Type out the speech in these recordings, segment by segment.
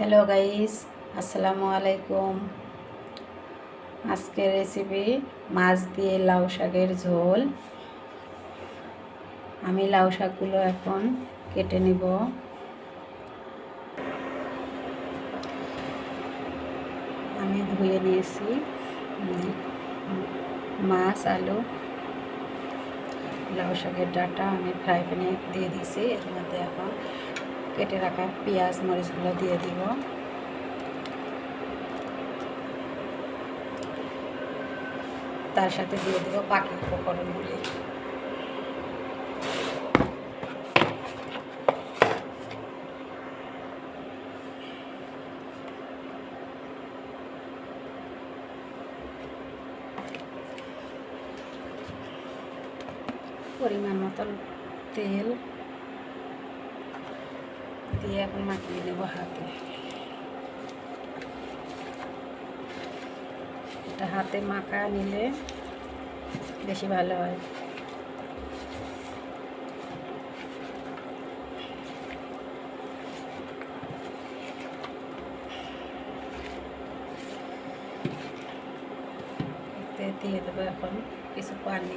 Hello guys আসসালামু আলাইকুম আজকের রেসিপি মাছ দিয়ে লাউ শাকের ঝোল। আমি লাউ শাকগুলো এখন কেটে নিব। আমি ধুয়ে নিয়েছি মাছ, আলু। লাউ শাকের ডাটা আমি ফ্রাই প্যানে দিয়ে দিয়েছি। এর মধ্যে এখন কেটে রাখা পেঁয়াজ, মরিচগুলো দিয়ে দিব। তার সাথে দিয়ে দিব পাখি উপকরণগুলি। পরিমাণ মতন তেল দিয়ে এখন মাখিয়ে নেব হাতে। এটা হাতে মাখা নিলে বেশি ভালো হয়। দিয়ে দেবো এখন কিছু পানি।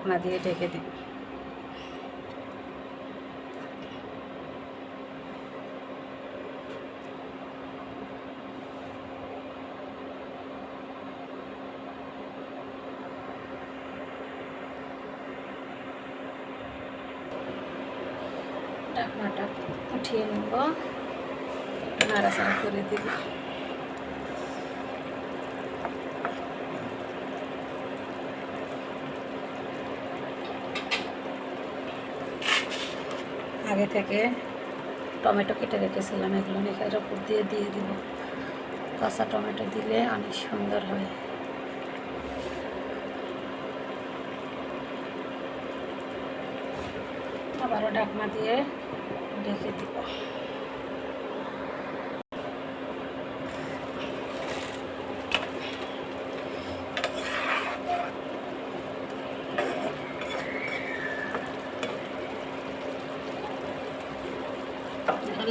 ঢাকনা দিয়ে ঢেকে দিব। ঢাকনাটা উঠিয়ে নেব। নাড়াচাড়া করে দিব। আগে থেকে টমেটো কেটে রেখেছিলাম, এগুলো এখানের উপর দিয়ে দিয়ে দিব। কাঁচা টমেটো দিলে অনেক সুন্দর হয়। আবারও ঢাকনা দিয়ে ঢেকে দিব।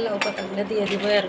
লাউ পাতাগুলো দিয়ে দিব এর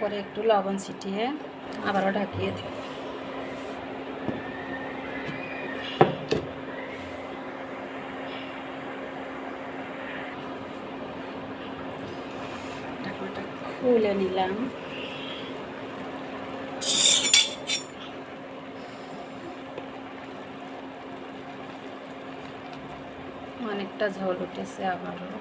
উপরে একটু লবণ ছিটিয়ে আবারও ঢাকিয়ে দেব। ঢাকনাটা খুলে নিলাম। অনেকটা ঝোল উঠেছে আবারও।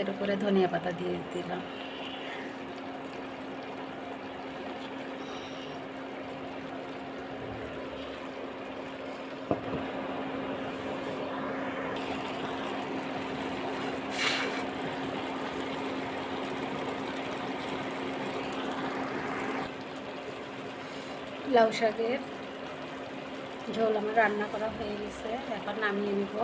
এর উপরে ধনিয়া পাতা দিয়ে দিলাম। লাউ শাকের ঝোল আমার রান্না করা হয়ে গেছে, এখন নামিয়ে নিব।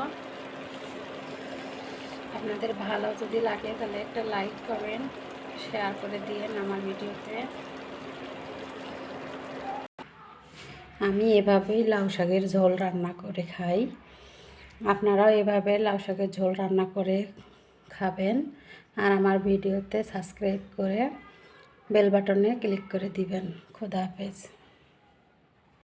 আপনাদের ভালো যদি লাগে, তাহলে একটা লাইক করেন শেয়ার করে দিয়েন আমার ভিডিওতে। আমি এভাবেই লাউ শাকের ঝোল রান্না করে খাই। আপনারাও এভাবে লাউ শাকের ঝোল রান্না করে খাবেন। আর আমার ভিডিওতে সাবস্ক্রাইব করে বেল বাটনে ক্লিক করে দিবেন। খোদা হাফেজ।